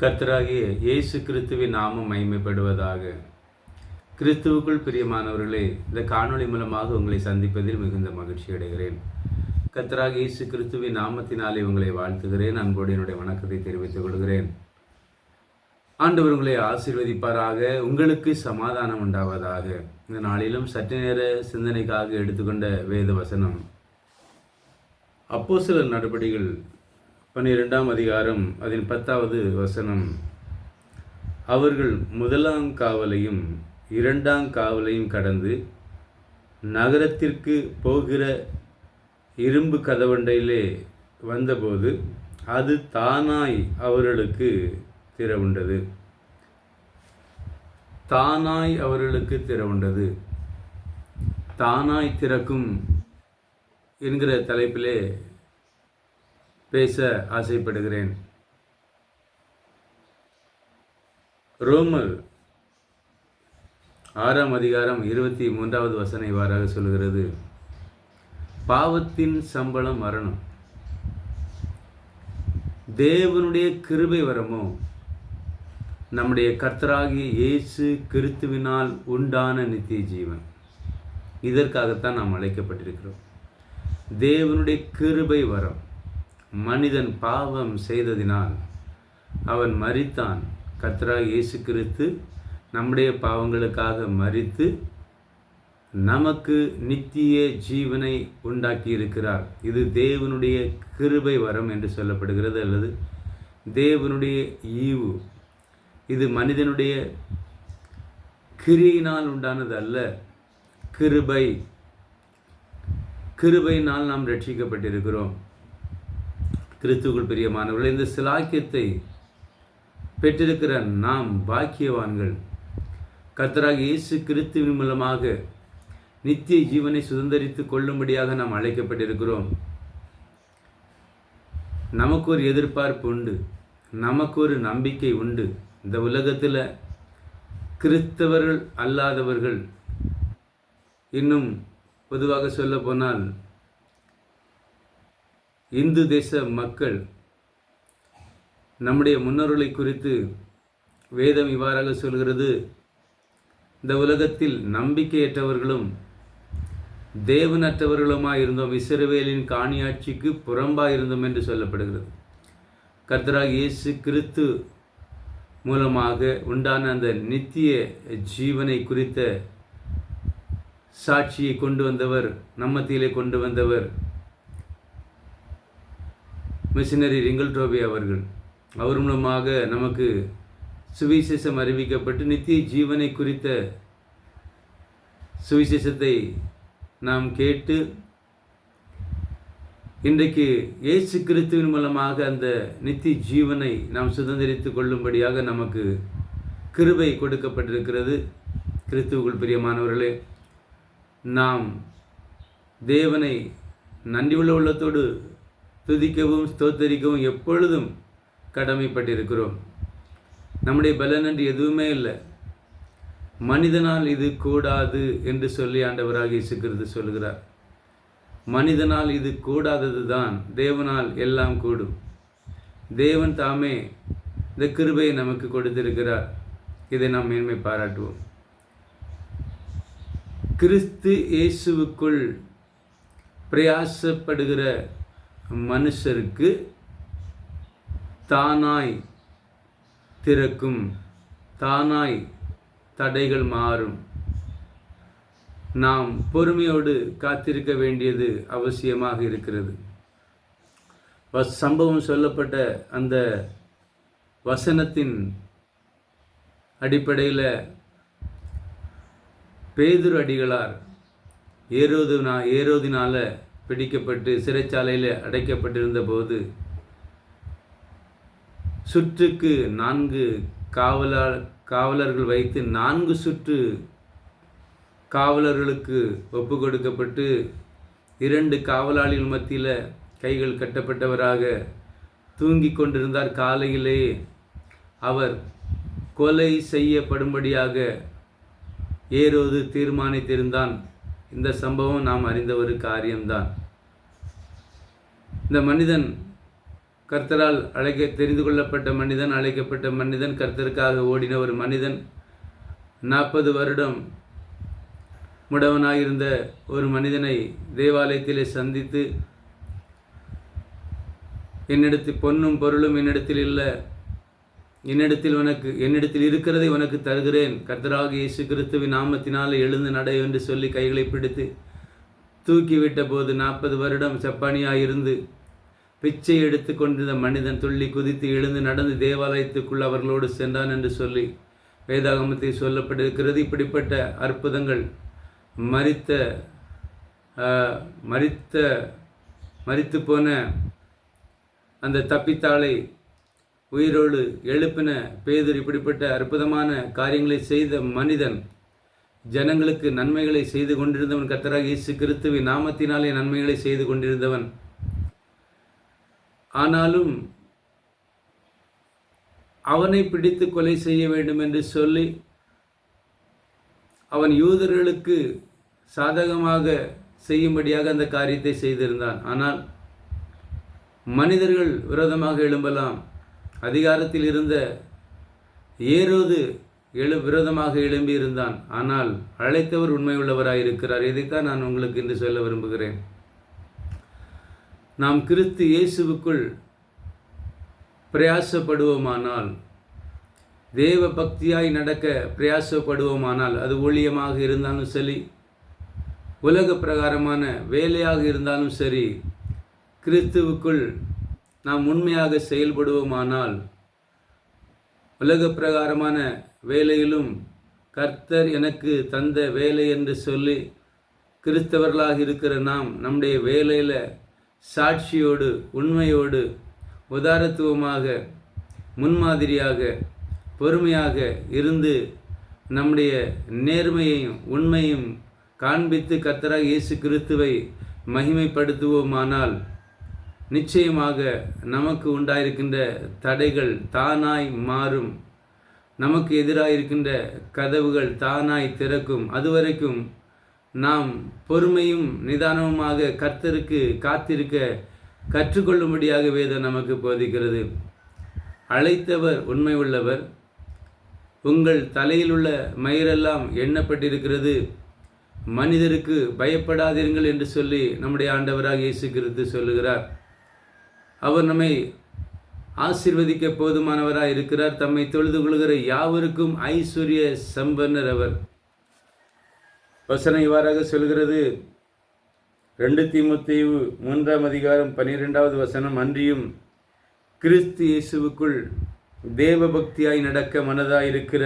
கர்த்தராகிய இயேசு கிறிஸ்துவின் நாமம் மைமைப்படுவதாக கிறிஸ்துவுக்குள் பிரியமானவர்களே இந்த காணொளி மூலமாக உங்களை சந்திப்பதில் மிகுந்த மகிழ்ச்சி அடைகிறேன். கர்த்தராக இயேசு கிறிஸ்துவின் நாமத்தினாலே உங்களை வாழ்த்துகிறேன். அன்போடு என்னுடைய வணக்கத்தை தெரிவித்துக் கொள்கிறேன். ஆண்டவர் உங்களை ஆசீர்வதிப்பாராக உங்களுக்கு சமாதானம் உண்டாவதாக. இந்த நாளிலும் சற்று நேர சிந்தனைக்காக எடுத்துக்கொண்ட வேத வசனம் அப்போ சில நடவடிக்கைகள் பன்னிரெண்டாம் அதிகாரம் அதன் பத்தாவது வசனம். அவர்கள் முதலாம் காவலையும் இரண்டாம் காவலையும் கடந்து நகரத்திற்கு போகிற இரும்பு கதவண்டையிலே வந்தபோது அது தானாய் அவர்களுக்கு திறவுண்டது தானாய் அவர்களுக்கு திறவுண்டது தானாய் திறக்கும் என்கிற தலைப்பிலே பேச ஆசைப்படுகிறேன். ரோமல் ஆறாம் அதிகாரம் இருபத்தி மூன்றாவது வசனம் இவ்வாறாக சொல்கிறது பாவத்தின் சம்பளம் மரணம். தேவனுடைய கிருபை வரமோ? நம்முடைய கர்த்தராகிய இயேசு கிறித்துவினால் உண்டான நித்திய ஜீவன். இதற்காகத்தான் நாம் அழைக்கப்பட்டிருக்கிறோம். தேவனுடைய கிருபை வரம். மனிதன் பாவம் செய்ததினால் அவன் மறித்தான் கத்ரா இயேசு கிறித்து நம்முடைய பாவங்களுக்காக மறித்து நமக்கு நித்திய ஜீவனை உண்டாக்கி இருக்கிறார் இது தேவனுடைய கிருபை வரம் என்று சொல்லப்படுகிறது அல்லது தேவனுடைய ஈவு. இது மனிதனுடைய கிரியினால் உண்டானது அல்ல கிருபை. கிருபையினால் நாம் ரட்சிக்கப்பட்டிருக்கிறோம். கிறிஸ்துக்குள் பிரியமானவர்கள் இந்த சிலாக்கியத்தை பெற்றிருக்கிற நாம் பாக்கியவான்கள் கர்த்தராக இயேசு கிறிஸ்துவின் மூலமாக நித்திய ஜீவனை சுதந்திரித்து கொள்ளும்படியாக நாம் அழைக்கப்பட்டிருக்கிறோம். நமக்கு ஒரு எதிர்பார்ப்பு உண்டு நமக்கு ஒரு நம்பிக்கை உண்டு. இந்த உலகத்தில் கிறிஸ்தவர்கள் அல்லாதவர்கள் இன்னும் பொதுவாக சொல்ல போனால் இந்து தேச மக்கள் நம்முடைய முன்னோர்களை குறித்து வேதம் இவ்வாறாக சொல்கிறது இந்த உலகத்தில் நம்பிக்கையற்றவர்களும் தேவனற்றவர்களுமாய் இருந்தோம். இஸ்ரவேலின் காணியாட்சிக்கு புறம்பாக இருந்தோம் என்று சொல்லப்படுகிறது. கர்த்தராக இயேசு கிறிஸ்து மூலமாக உண்டான அந்த நித்திய ஜீவனை குறித்த சாட்சியை கொண்டு வந்தவர் நம்மத்திலே கொண்டு வந்தவர். மிஷினரி ரிங்கல் டோபி அவர்கள். அவர் மூலமாக நமக்கு சுவிசேஷம் அறிவிக்கப்பட்டு நித்திய ஜீவனை குறித்த சுவிசேஷத்தை நாம் கேட்டு இன்றைக்கு இயேசு கிறிஸ்துவின் மூலமாக அந்த நித்திய ஜீவனை நாம் சுதந்திரித்து கொள்ளும்படியாக நமக்கு கிருபை கொடுக்கப்பட்டிருக்கிறது. கிறிஸ்துவுக்குள் பிரியமானவர்களே நாம் தேவனை நன்றி உள்ள உள்ளத்தோடு துதிக்கவும் ஸ்தோத்தரிக்கவும் எப்பொழுதும் கடமைப்பட்டிருக்கிறோம். நம்முடைய பலனன்று எதுவுமே இல்லை. மனிதனால் இது கூடாது என்று சொல்லி ஆண்டவராக இசுக்கிறது சொல்கிறார் மனிதனால் இது கூடாதது தான் தேவனால் எல்லாம் கூடும். தேவன் தாமே இந்த கிருபையை நமக்கு கொடுத்திருக்கிறார். இதை நாம் மேன்மை பாராட்டுவோம். கிறிஸ்து இயேசுவுக்குள் பிரயாசப்படுகிற மனுஷருக்கு தானாய் திறக்கும் தானாய் தடைகள் மாறும். நாம் பொறுமையோடு காத்திருக்க வேண்டியது அவசியமாக இருக்கிறது. வஸ் சம்பவம் சொல்லப்பட்ட அந்த வசனத்தின் அடிப்படையில் பேதுரு அடிகளார் ஏரோதுனா ஏரோதினால பிடிக்கப்பட்டு சிறைச்சாலையில் அடைக்கப்பட்டிருந்த போது சுற்றுக்கு நான்கு காவலர் காவலர்கள் வைத்து நான்கு சுற்று காவலர்களுக்கு ஒப்பு கொடுக்கப்பட்டு இரண்டு காவலாளிகள் மத்தியில் கைகள் கட்டப்பட்டவராக தூங்கி கொண்டிருந்தார். காலையிலே அவர் கொலை செய்யப்படும்படியாக ஏறோது தீர்மானித்திருந்தான். இந்த சம்பவம் நாம் அறிந்த ஒரு காரியம்தான். இந்த மனிதன் கர்த்தரால் அழைக்க தெரிந்து கொள்ளப்பட்ட மனிதன் அழைக்கப்பட்ட மனிதன் கர்த்தருக்காக ஓடின ஒரு மனிதன் நாற்பது வருடம் முடவனாயிருந்த ஒரு மனிதனை தேவாலயத்திலே சந்தித்து என்னிடத்தில் பொன்னும் பொருளும் என்னிடத்தில் இல்லை. என்னிடத்தில் உனக்கு என்னிடத்தில் இருக்கிறதை உனக்கு தருகிறேன். கர்த்தராக இயேசு கிறிஸ்துவின் நாமத்தினால் எழுந்து நடை என்று சொல்லி கைகளை பிடித்து தூக்கிவிட்ட போது நாற்பது வருடம் செப்பானியாக இருந்து பிச்சை எடுத்து கொண்டிருந்த மனிதன் துள்ளி குதித்து எழுந்து நடந்து தேவாலயத்துக்குள் அவர்களோடு சென்றான் என்று சொல்லி வேதாகமத்தில் சொல்லப்பட்டிருக்கிறது. இப்படிப்பட்ட அற்புதங்கள் மறித்த மறித்த மறித்து போன அந்த தப்பித்தாளை உயிரோடு எழுப்பின பேதர் இப்படிப்பட்ட அற்புதமான காரியங்களை செய்த மனிதன் ஜனங்களுக்கு நன்மைகளை செய்து கொண்டிருந்தவன் கத்தராக இயேசு கிறிஸ்துவின் நாமத்தினாலே நன்மைகளை செய்து கொண்டிருந்தவன். ஆனாலும் அவனை பிடித்து கொலை செய்ய வேண்டும் என்று சொல்லி அவன் யூதர்களுக்கு சாதகமாக செய்யும்படியாக அந்த காரியத்தை செய்திருந்தான். ஆனால் மனிதர்கள் விரோதமாக எழும்பலாம். அதிகாரத்தில் இருந்த ஏரோது எழு விரோதமாக எழும்பி இருந்தான் ஆனால் அழைத்தவர் உண்மையுள்ளவராயிருக்கிறார். இதைத்தான் நான் உங்களுக்கு இன்று சொல்ல விரும்புகிறேன். நாம் கிறிஸ்து இயேசுவுக்குள் பிரயாசப்படுவோமானால் தேவ பக்தியாய் நடக்க பிரயாசப்படுவோமானால் அது ஊழியமாக இருந்தாலும் சரி உலக பிரகாரமான வேலையாக இருந்தாலும் சரி கிறிஸ்துவுக்குள் நாம் உண்மையாக செயல்படுவோமானால் உலக பிரகாரமான வேலையிலும் கர்த்தர் எனக்கு தந்த வேலை என்று சொல்லி கிறிஸ்தவர்களாக இருக்கிற நாம் நம்முடைய வேலையில் சாட்சியோடு உண்மையோடு உதாரத்துவமாக முன்மாதிரியாக பொறுமையாக இருந்து நம்முடைய நேர்மையையும் உண்மையும் காண்பித்து கர்த்தராக இயேசு கிறிஸ்துவை மகிமைப்படுத்துவோமானால் நிச்சயமாக நமக்கு உண்டாயிருக்கின்ற தடைகள் தானாய் மாறும். நமக்கு எதிராக இருக்கின்ற கதவுகள் தானாய் திறக்கும். அதுவரைக்கும் நாம் பொறுமையும் நிதானமுமாக கர்த்தருக்கு காத்திருக்க கற்றுக்கொள்ளும்படியாக வேதம் நமக்கு போதிக்கிறது. அழைத்தவர் உண்மை உள்ளவர். உங்கள் தலையில் உள்ள மயிரெல்லாம் எண்ணப்பட்டிருக்கிறது. மனிதருக்கு பயப்படாதீர்கள் என்று சொல்லி நம்முடைய ஆண்டவராக இயேசு கிறிஸ்து சொல்லுகிறார். அவர் நம்மை ஆசிர்வதிக்க போதுமானவராக இருக்கிறார். தம்மை தொழுது கொள்கிற யாவருக்கும் ஐஸ்வர்ய சம்பன்னர் அவர். வசனம் இவ்வாறாக சொல்கிறது. ரெண்டு தீமுத்தீவு மூன்றாம் அதிகாரம் பன்னிரெண்டாவது வசனம் அன்றியும் கிறிஸ்து இயேசுவுக்குள் தேவ பக்தியாய் நடக்க மனதாய் இருக்கிற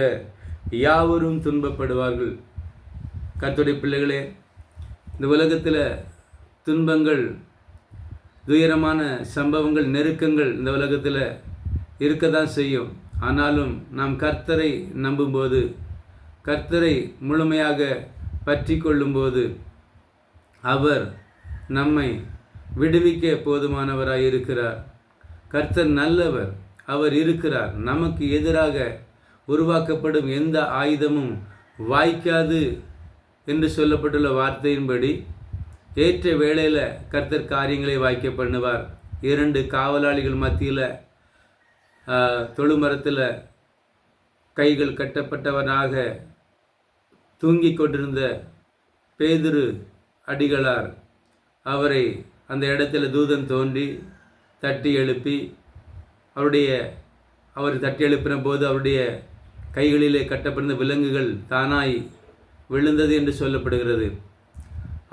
யாவரும் துன்பப்படுவார்கள். கத்துடைய பிள்ளைகளே இந்த உலகத்தில் துன்பங்கள் துயரமான சம்பவங்கள் நெருக்கங்கள் இந்த உலகத்தில் இருக்க தான் செய்யும். ஆனாலும் நாம் கர்த்தரை நம்பும்போது கர்த்தரை முழுமையாக பற்றி கொள்ளும்போது அவர் நம்மை விடுவிக்க போதுமானவராய் இருக்கிறார். கர்த்தர் நல்லவர் அவர் இருக்கிறார். நமக்கு எதிராக உருவாக்கப்படும் எந்த ஆயுதமும் வாய்க்காது என்று சொல்லப்பட்டுள்ள வார்த்தையின்படி ஏற்ற வேளையில் கர்த்தர் காரியங்களை வாய்க்க பண்ணுவார். இரண்டு காவலாளிகள் மத்தியில் தொழுமரத்தில் கைகள் கட்டப்பட்டவனாக தூங்கி கொண்டிருந்த பேதுரு அடிகளார் அவரை அந்த இடத்துல தூதன் தோன்றி தட்டி எழுப்பி அவருடைய அவர் தட்டி எழுப்பின போது அவருடைய கைகளிலே கட்டப்பட்டிருந்த விலங்குகள் தானாய் விழுந்தது என்று சொல்லப்படுகிறது.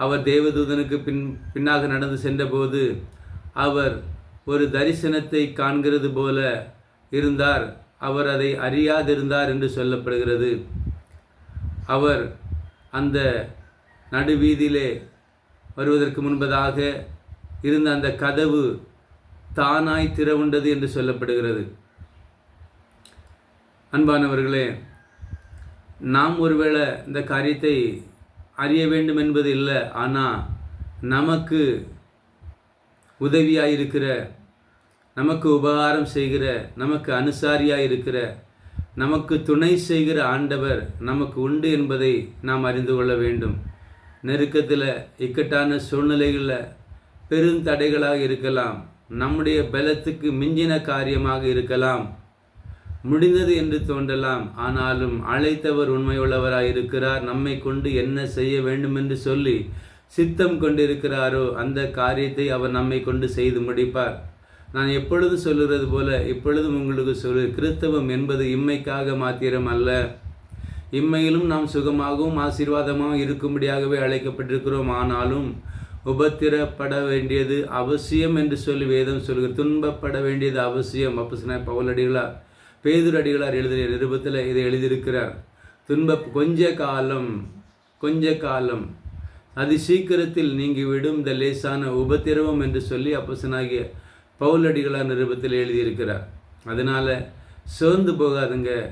அவர் தேவதூதனுக்கு பின் பின்னாக நடந்து சென்றபோது அவர் ஒரு தரிசனத்தை காண்கிறது போல இருந்தார். அவர் அதை அறியாதிருந்தார் என்று சொல்லப்படுகிறது. அவர் அந்த நடுவீதியிலே வருவதற்கு முன்பதாக இருந்த அந்த கதவு தானாய் திறவுண்டது என்று சொல்லப்படுகிறது. அன்பானவர்களே நாம் ஒருவேளை இந்த காரியத்தை அறிய வேண்டும் என்பது இல்லை. ஆனால் நமக்கு உதவியாக இருக்கிற நமக்கு உபகாரம் செய்கிற நமக்கு அனுசாரியாக இருக்கிற நமக்கு துணை செய்கிற ஆண்டவர் நமக்கு உண்டு என்பதை நாம் அறிந்து கொள்ள வேண்டும். நெருக்கத்தில் இக்கட்டான சூழ்நிலைகளில் பெருந்தடைகளாக இருக்கலாம். நம்முடைய பலத்துக்கு மிஞ்சின காரியமாக இருக்கலாம். முடிந்தது என்று தோன்றலாம். ஆனாலும் அழைத்தவர் உண்மையுள்ளவராய் இருக்கிறார் நம்மை கொண்டு என்ன செய்ய வேண்டும் என்று சொல்லி சித்தம் கொண்டிருக்கிறாரோ அந்த காரியத்தை அவர் நம்மை கொண்டு செய்து முடிப்பார். நான் எப்பொழுது சொல்லுறது போல இப்பொழுதும் உங்களுக்கு சொல்லு கிறிஸ்தவம் என்பது இம்மைக்காக மாத்திரம் அல்ல. இம்மையிலும் நாம் சுகமாகவும் ஆசீர்வாதமாகவும் இருக்கும்படியாகவே அழைக்கப்பட்டிருக்கிறோம். ஆனாலும் உபத்திரப்பட வேண்டியது அவசியம் என்று சொல்லி வேதம் சொல்கிறது. துன்பப்பட வேண்டியது அவசியம். அப்போ சொன்ன பவுலடிகளார் பேதுரடிகளார் எழுதிய நிருபத்தில் இதை எழுதியிருக்கிறார். துன்ப கொஞ்ச காலம் கொஞ்ச காலம். அது சீக்கிரத்தில் நீங்கிவிடும் இந்த லேசான உபத்திரவம் என்று சொல்லி அப்பசனாகிய பவுலடிகளார் நிருபத்தில் எழுதியிருக்கிறார். அதனால் சோர்ந்து போகாதுங்க.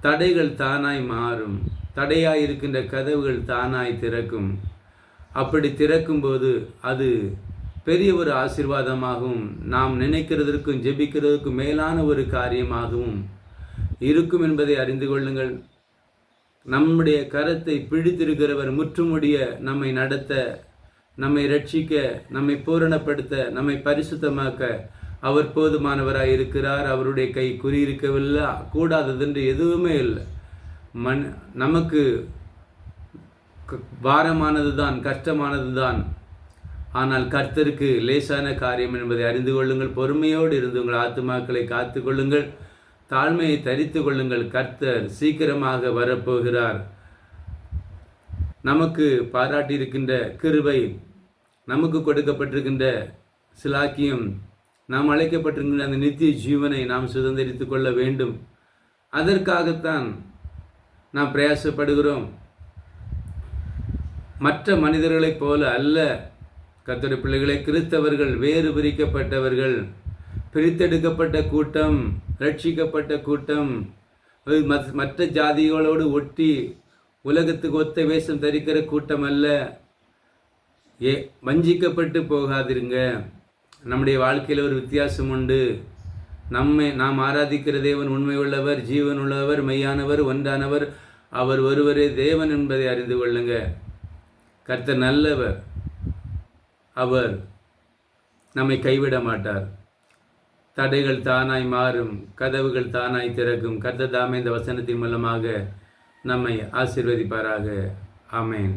தடைகள் தானாய் மாறும். தடையாய் இருக்கின்ற கதவுகள் தானாய் திறக்கும். அப்படி திறக்கும்போது அது பெரிய ஒரு ஆசிர்வாதமாகவும் நாம் நினைக்கிறதற்கும் ஜெபிக்கிறதுக்கும் மேலான ஒரு காரியமாகவும் இருக்கும் என்பதை அறிந்து கொள்ளுங்கள். நம்முடைய கரத்தை பிடித்திருக்கிறவர் முற்றுமுடிய நம்மை நடத்த நம்மை ரட்சிக்க நம்மை பூரணப்படுத்த நம்மை பரிசுத்தமாக்க அவர் போதுமானவராக இருக்கிறார். அவருடைய கை குறியிருக்கவில்லை கூடாததென்று எதுவுமே இல்லை. மண் நமக்கு பாரமானது தான் கஷ்டமானது தான் ஆனால் கர்த்தருக்கு லேசான காரியம் என்பதை அறிந்து கொள்ளுங்கள். பொறுமையோடு இருந்து உங்கள் ஆத்துமாக்களை காத்து கொள்ளுங்கள். தாழ்மையை தரித்து கொள்ளுங்கள். கர்த்தர் சீக்கிரமாக வரப்போகிறார். நமக்கு பாராட்டியிருக்கின்ற கிருபை நமக்கு கொடுக்கப்பட்டிருக்கின்ற சிலாக்கியம் நாம் அழைக்கப்பட்டிருக்கின்ற அந்த நித்திய ஜீவனை நாம் சுதந்திரித்து கொள்ள வேண்டும். அதற்காகத்தான் நாம் பிரயாசப்படுகிறோம். மற்ற மனிதர்களைப் போல அல்ல. கத்தோட பிள்ளைகளை கிறிஸ்தவர்கள் வேறு பிரிக்கப்பட்டவர்கள் பிரித்தெடுக்கப்பட்ட கூட்டம் ரட்சிக்கப்பட்ட கூட்டம் மற்ற ஜாதிகளோடு ஒட்டி உலகத்துக்கு ஒத்த வேஷம் தரிக்கிற கூட்டம் அல்ல. ஏ வஞ்சிக்கப்பட்டு போகாதிருங்க. நம்முடைய வாழ்க்கையில் ஒரு வித்தியாசம் உண்டு. நம்மை நாம் ஆராதிக்கிற தேவன் உண்மை உள்ளவர் ஜீவன் உள்ளவர் மெய்யானவர் ஒன்றானவர். அவர் ஒருவரே தேவன் என்பதை அறிந்து கொள்ளுங்க. கர்த்தர் நல்லவர். அவர் நம்மை கைவிட மாட்டார். தடைகள் தானாய் மாறும் கதவுகள் தானாய் திறக்கும். கர்த்ததாமே இந்த வசனத்தின் மூலமாக நம்மை ஆசிர்வதிப்பாராக. ஆமேன்.